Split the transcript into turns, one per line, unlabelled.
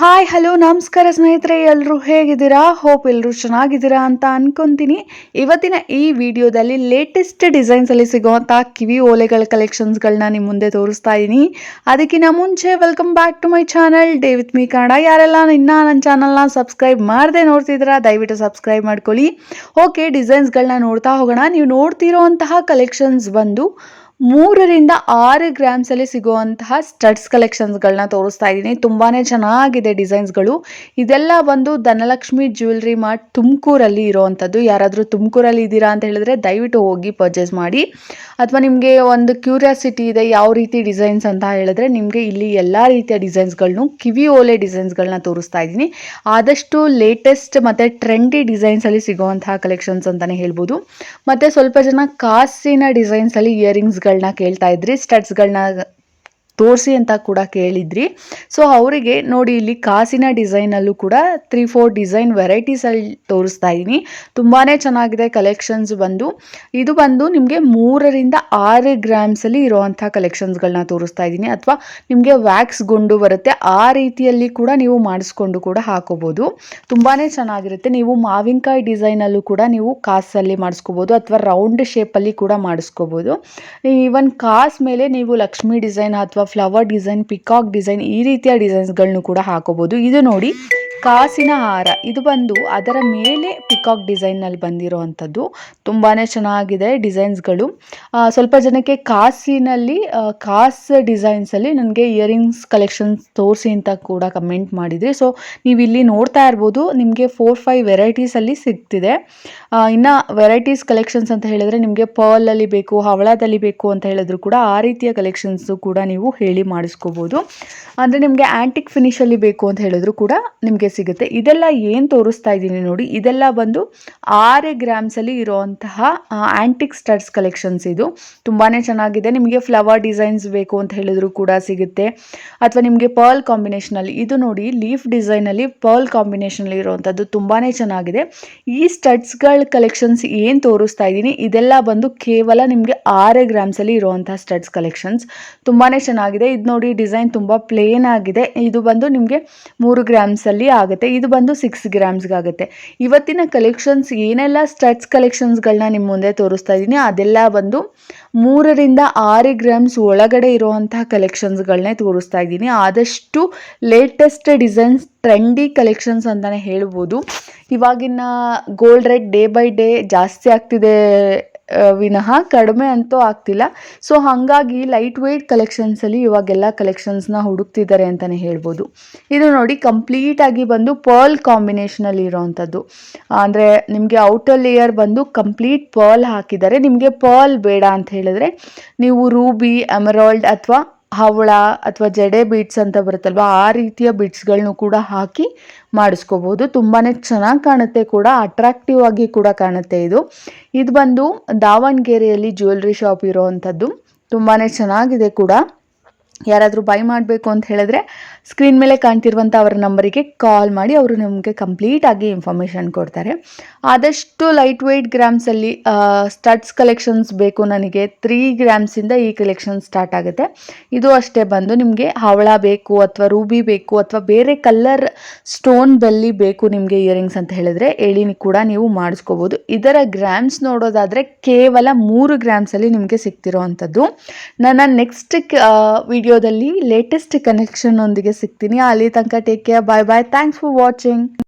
Hi hello ನಮಸ್ಕಾರ ಸ್ನೇಹಿತರೆ ಎಲ್ಲರೂ ಹೇಗಿದ್ದೀರಾ? ಹೋಪ್ ಎಲ್ಲರೂ ಚೆನ್ನಾಗಿದ್ದೀರಾ ಅಂತ ಅನ್ಕೊಂತೀನಿ. ಇವತ್ತಿನ ಈ ವಿಡಿಯೋದಲ್ಲಿ ಲೇಟೆಸ್ಟ್ ಡಿಸೈನ್ಸಲ್ಲಿ ಸಿಗುವಂಥ ಕಿವಿ ಓಲೆಗಳ ಕಲೆಕ್ಷನ್ಸ್ಗಳನ್ನ ನಿಮ್ಮ ಮುಂದೆ ತೋರಿಸ್ತಾ ಇದ್ದೀನಿ ಅದಕ್ಕಿಂತ ಮುಂಚೆ welcome back to my channel day with me Kannada. ಯಾರೆಲ್ಲ ಇನ್ನೂ ನನ್ನ ಚಾನಲ್ನ ಸಬ್ಸ್ಕ್ರೈಬ್ ಮಾಡದೆ ನೋಡ್ತಿದ್ದೀರಾ, ದಯವಿಟ್ಟು ಸಬ್ಸ್ಕ್ರೈಬ್ ಮಾಡ್ಕೊಳ್ಳಿ. ಓಕೆ ಡಿಸೈನ್ಸ್ಗಳನ್ನ ನೋಡ್ತಾ ಹೋಗೋಣ. ನೀವು ನೋಡ್ತಿರೋಂತಹ ಕಲೆಕ್ಷನ್ಸ್ ಬಂದು ಮೂರರಿಂದ ಆರು ಗ್ರಾಮ್ಸಲ್ಲಿ ಸಿಗುವಂತಹ ಸ್ಟಡ್ಸ್ ಕಲೆಕ್ಷನ್ಸ್ಗಳನ್ನ ತೋರಿಸ್ತಾ ಇದ್ದೀನಿ. ತುಂಬಾ ಚೆನ್ನಾಗಿದೆ ಡಿಸೈನ್ಸ್ಗಳು ಇದೆಲ್ಲ ಬಂದು ಧನಲಕ್ಷ್ಮಿ ಜ್ಯುವೆಲ್ರಿ ಮಾರ್ಟ್ ತುಮಕೂರಲ್ಲಿ ಇರೋವಂಥದ್ದು. ಯಾರಾದರೂ ತುಮಕೂರಲ್ಲಿ ಇದ್ದೀರಾ ಅಂತ ಹೇಳಿದ್ರೆ ದಯವಿಟ್ಟು ಹೋಗಿ ಪರ್ಚೇಸ್ ಮಾಡಿ. ಅಥವಾ ನಿಮಗೆ ಒಂದು ಕ್ಯೂರಿಯಾಸಿಟಿ ಇದೆ ಯಾವ ರೀತಿ ಡಿಸೈನ್ಸ್ ಅಂತ ಹೇಳಿದ್ರೆ ನಿಮಗೆ ಇಲ್ಲಿ ಎಲ್ಲ ರೀತಿಯ ಡಿಸೈನ್ಸ್ಗಳನ್ನು ಕಿವಿ ಓಲೆ ಡಿಸೈನ್ಸ್ಗಳನ್ನ ತೋರಿಸ್ತಾ ಇದ್ದೀನಿ. ಆದಷ್ಟು ಲೇಟೆಸ್ಟ್ ಮತ್ತು ಟ್ರೆಂಡಿ ಡಿಸೈನ್ಸಲ್ಲಿ ಸಿಗುವಂತಹ ಕಲೆಕ್ಷನ್ಸ್ ಅಂತಲೇ ಹೇಳ್ಬೋದು. ಮತ್ತು ಸ್ವಲ್ಪ ಜನ ಕಾಸಿನ ಡಿಸೈನ್ಸಲ್ಲಿ ಇಯರಿಂಗ್ಸ್ಗಳನ್ನ ಕೇಳ್ತಾ ಇದ್ರಿ ಸ್ಟಡ್ಸ್ಗಳನ್ನ ತೋರಿಸಿ ಅಂತ ಕೂಡ ಕೇಳಿದ್ರಿ. ಸೊ ಅವರಿಗೆ ನೋಡಿ ಇಲ್ಲಿ ಕಾಸಿನ ಡಿಸೈನಲ್ಲೂ ಕೂಡ ತ್ರೀ ಫೋರ್ ಡಿಸೈನ್ ವೆರೈಟೀಸಲ್ಲಿ ತೋರಿಸ್ತಾ ಇದ್ದೀನಿ ತುಂಬಾ ಚೆನ್ನಾಗಿದೆ ಕಲೆಕ್ಷನ್ಸ್ ಬಂದು. ಇದು ಬಂದು ನಿಮಗೆ ಮೂರರಿಂದ ಆರು ಗ್ರಾಮ್ಸಲ್ಲಿ ಇರೋವಂಥ ಕಲೆಕ್ಷನ್ಸ್ಗಳನ್ನ ತೋರಿಸ್ತಾ ಇದ್ದೀನಿ ಅಥವಾ ನಿಮಗೆ ವ್ಯಾಕ್ಸ್ ಗುಂಡು ಬರುತ್ತೆ, ಆ ರೀತಿಯಲ್ಲಿ ಕೂಡ ನೀವು ಮಾಡಿಸ್ಕೊಂಡು ಕೂಡ ಹಾಕೋಬೋದು. ತುಂಬಾ ಚೆನ್ನಾಗಿರುತ್ತೆ. ನೀವು ಮಾವಿನಕಾಯಿ ಡಿಸೈನಲ್ಲೂ ಕೂಡ ನೀವು ಕಾಸಲ್ಲಿ ಮಾಡಿಸ್ಕೋಬೋದು, ಅಥವಾ ರೌಂಡ್ ಶೇಪಲ್ಲಿ ಕೂಡ ಮಾಡಿಸ್ಕೋಬೋದು. ಈವನ್ ಕಾಸ್ ಮೇಲೆ ನೀವು ಲಕ್ಷ್ಮಿ ಡಿಸೈನ್ ಅಥವಾ ಫ್ಲವರ್ ಡಿಸೈನ್ ಪಿಕಾಕ್ ಡಿಸೈನ್ ಈ ರೀತಿಯ ಡಿಸೈನ್ಸ್ಗಳನ್ನು ಕೂಡ ಹಾಕೋಬಹುದು ಇದು ನೋಡಿ ಕಾಸಿನ ಹಾರ. ಇದು ಬಂದು ಅದರ ಮೇಲೆ ಪಿಕಾಕ್ ಡಿಸೈನ್ನಲ್ಲಿ ಬಂದಿರೋ ಅಂಥದ್ದು ತುಂಬಾ ಚೆನ್ನಾಗಿದೆ ಡಿಸೈನ್ಸ್ಗಳು. ಸ್ವಲ್ಪ ಜನಕ್ಕೆ ಕಾಸಿನಲ್ಲಿ ಕಾಸ್ ಡಿಸೈನ್ಸಲ್ಲಿ ನನಗೆ ಇಯರಿಂಗ್ಸ್, ಕಲೆಕ್ಷನ್ಸ್ ತೋರಿಸಿ ಅಂತ ಕೂಡ ಕಮೆಂಟ್ ಮಾಡಿದ್ರಿ ಸೊ ನೀವು ಇಲ್ಲಿ ನೋಡ್ತಾ ಇರ್ಬೋದು, ನಿಮಗೆ ಫೋರ್ ಫೈವ್ ವೆರೈಟೀಸಲ್ಲಿ ಸಿಗ್ತಿದೆ. ಇನ್ನು ವೆರೈಟೀಸ್ ಕಲೆಕ್ಷನ್ಸ್ ಅಂತ ಹೇಳಿದ್ರೆ ನಿಮಗೆ ಪರ್ಲಲ್ಲಿ ಬೇಕು, ಹವಳದಲ್ಲಿ ಬೇಕು ಅಂತ ಹೇಳಿದ್ರು ಕೂಡ ಆ ರೀತಿಯ ಕಲೆಕ್ಷನ್ಸು ಕೂಡ ನೀವು ಹೇಳಿ ಮಾಡಿಸ್ಕೋಬೋದು. ಅಂದರೆ ನಿಮಗೆ ಆ್ಯಂಟಿಕ್ ಫಿನಿಷಲ್ಲಿ ಬೇಕು ಅಂತ ಹೇಳಿದ್ರು ಕೂಡ ನಿಮಗೆ ಸಿಗುತ್ತೆ. ಇದೆಲ್ಲ ಏನು ತೋರಿಸ್ತಾ ಇದ್ದೀನಿ ನೋಡಿ, ಇದೆಲ್ಲ ಬಂದು ಆರೇ ಗ್ರಾಮ್ಸಲ್ಲಿ ಇರುವಂತಹ ಆ್ಯಂಟಿಕ್ ಸ್ಟಡ್ಸ್ ಕಲೆಕ್ಷನ್ಸ್ ಇದು. ತುಂಬಾ ಚೆನ್ನಾಗಿದೆ. ನಿಮಗೆ ಫ್ಲವರ್ ಡಿಸೈನ್ಸ್ ಬೇಕು ಅಂತ ಹೇಳಿದ್ರು ಕೂಡ ಸಿಗುತ್ತೆ. ಅಥವಾ ನಿಮಗೆ ಪರ್ಲ್ ಕಾಂಬಿನೇಷನಲ್ಲಿ ಇದು ನೋಡಿ ಲೀಫ್ ಡಿಸೈನಲ್ಲಿ ಪರ್ಲ್ ಕಾಂಬಿನೇಷನಲ್ಲಿ ಇರುವಂಥದ್ದು ತುಂಬಾ ಚೆನ್ನಾಗಿದೆ. ಈ ಸ್ಟಡ್ಸ್ಗಳ ಕಲೆಕ್ಷನ್ಸ್ ಏನು ತೋರಿಸ್ತಾ ಇದ್ದೀನಿ, ಇದೆಲ್ಲ ಬಂದು ಕೇವಲ ನಿಮಗೆ ಆರೇ ಗ್ರಾಮ್ಸಲ್ಲಿ ಇರುವಂತಹ ಸ್ಟಡ್ಸ್ ಕಲೆಕ್ಷನ್ಸ್ ತುಂಬಾ ಚೆನ್ನಾಗಿದೆ. ಇದು ನೋಡಿ ಡಿಸೈನ್ ತುಂಬ ಪ್ಲೇನ್ ಆಗಿದೆ. ಇದು ಬಂದು ನಿಮಗೆ ಮೂರು ಗ್ರಾಮ್ಸಲ್ಲಿ ಆಗುತ್ತೆ. ಇದು ಬಂದು ಸಿಕ್ಸ್ ಗ್ರಾಮ್ಸ್ಗೆ ಆಗುತ್ತೆ ಇವತ್ತಿನ ಕಲೆಕ್ಷನ್ಸ್ ಏನೆಲ್ಲ ಸ್ಟಡ್ಸ್ ಕಲೆಕ್ಷನ್ಸ್ಗಳನ್ನ ನಿಮ್ಮ ಮುಂದೆ ತೋರಿಸ್ತಾ ಇದ್ದೀನಿ ಅದೆಲ್ಲ ಬಂದು ಮೂರರಿಂದ ಆರು ಗ್ರಾಮ್ಸ್ ಒಳಗಡೆ ಇರುವಂತಹ ಕಲೆಕ್ಷನ್ಸ್ಗಳನ್ನೇ ತೋರಿಸ್ತಾ ಇದ್ದೀನಿ ಆದಷ್ಟು ಲೇಟೆಸ್ಟ್ ಡಿಸೈನ್ಸ್ ಟ್ರೆಂಡಿ ಕಲೆಕ್ಷನ್ಸ್ ಅಂತಲೇ ಹೇಳ್ಬೋದು. ಇವಾಗಿನ gold rate day by day ಜಾಸ್ತಿ ಆಗ್ತಿದೆ ವಿನಃ ಕಡಿಮೆ ಅಂತೂ ಆಗ್ತಿಲ್ಲ. ಸೊ ಹಾಗಾಗಿ ಲೈಟ್ ವೆಯ್ಟ್ ಕಲೆಕ್ಷನ್ಸಲ್ಲಿ ಇವಾಗೆಲ್ಲ ಕಲೆಕ್ಷನ್ಸ್ನ ಹುಡುಕ್ತಿದ್ದಾರೆ ಅಂತಲೇ ಹೇಳ್ಬೋದು. ಇದು ನೋಡಿ ಕಂಪ್ಲೀಟಾಗಿ ಬಂದು ಪರ್ಲ್ ಕಾಂಬಿನೇಷನಲ್ಲಿ ಇರೋವಂಥದ್ದು. ಅಂದರೆ ನಿಮಗೆ ಔಟರ್ ಲೇಯರ್ ಬಂದು ಕಂಪ್ಲೀಟ್ ಪರ್ಲ್ ಹಾಕಿದ್ದಾರೆ. ನಿಮಗೆ ಪರ್ಲ್ ಬೇಡ ಅಂತ ಹೇಳಿದ್ರೆ ನೀವು ರೂಬಿ ಎಮರಾಲ್ಡ್ ಅಥವಾ ಹವಳ ಅಥವಾ ಜಡೆ ಬೀಟ್ಸ್ ಅಂತ ಬರುತ್ತಲ್ವ, ಆ ರೀತಿಯ ಬೀಡ್ಸ್ಗಳನ್ನು ಕೂಡ ಹಾಕಿ ಮಾಡಿಸ್ಕೋಬೋದು. ತುಂಬಾ ಚೆನ್ನಾಗಿ ಕಾಣುತ್ತೆ ಕೂಡ ಅಟ್ರಾಕ್ಟಿವ್ ಆಗಿ ಕೂಡ ಕಾಣುತ್ತೆ ಇದು. ಇದು ಬಂದು ದಾವಣಗೆರೆಯಲ್ಲಿ ಜ್ಯುವೆಲ್ರಿ ಶಾಪ್ ಇರೋವಂಥದ್ದು. ತುಂಬಾ ಚೆನ್ನಾಗಿದೆ ಕೂಡ. ಯಾರಾದರೂ ಬೈ ಮಾಡಬೇಕು ಅಂತ ಹೇಳಿದ್ರೆ ಸ್ಕ್ರೀನ್ ಮೇಲೆ ಕಾಣ್ತಿರುವಂಥ ಅವರ ನಂಬರಿಗೆ ಕಾಲ್ ಮಾಡಿ ಅವರು ನಿಮಗೆ ಕಂಪ್ಲೀಟಾಗಿ ಇನ್ಫಾರ್ಮೇಷನ್ ಕೊಡ್ತಾರೆ. ಆದಷ್ಟು ಲೈಟ್ ವೆಯ್ಟ್ ಗ್ರಾಮ್ಸಲ್ಲಿ ಸ್ಟಡ್ಸ್ ಕಲೆಕ್ಷನ್ಸ್ ಬೇಕು ನನಗೆ. ತ್ರೀ ಗ್ರಾಮ್ಸಿಂದ ಈ ಕಲೆಕ್ಷನ್ ಸ್ಟಾರ್ಟ್ ಆಗುತ್ತೆ. ಇದು ಅಷ್ಟೇ ಬಂದು ನಿಮಗೆ ಹವಳ ಬೇಕು ಅಥವಾ ರೂಬಿ ಬೇಕು ಅಥವಾ ಬೇರೆ ಕಲರ್ ಸ್ಟೋನ್ ಬೆಲ್ಲಿ ಬೇಕು ನಿಮಗೆ ಇಯರಿಂಗ್ಸ್ ಅಂತ ಹೇಳಿದ್ರೆ ಹೇಳಿನಿ ಕೂಡ ನೀವು ಮಾಡಿಸ್ಕೋಬೋದು. ಇದರ ಗ್ರಾಮ್ಸ್ ನೋಡೋದಾದರೆ ಕೇವಲ ಮೂರು ಗ್ರಾಮ್ಸಲ್ಲಿ ನಿಮಗೆ ಸಿಗ್ತಿರೋ ಅಂಥದ್ದು ನನ್ನ ನೆಕ್ಸ್ಟ್ ವಿಡಿಯೋದಲ್ಲಿ ಲೇಟೆಸ್ಟ್ ಕನೆಕ್ಷನ್ ಒಂದಿಗೆ ಸಿಗ್ತೀನಿ. ಅಲ್ಲಿ ತನಕ take care bye bye thanks for watching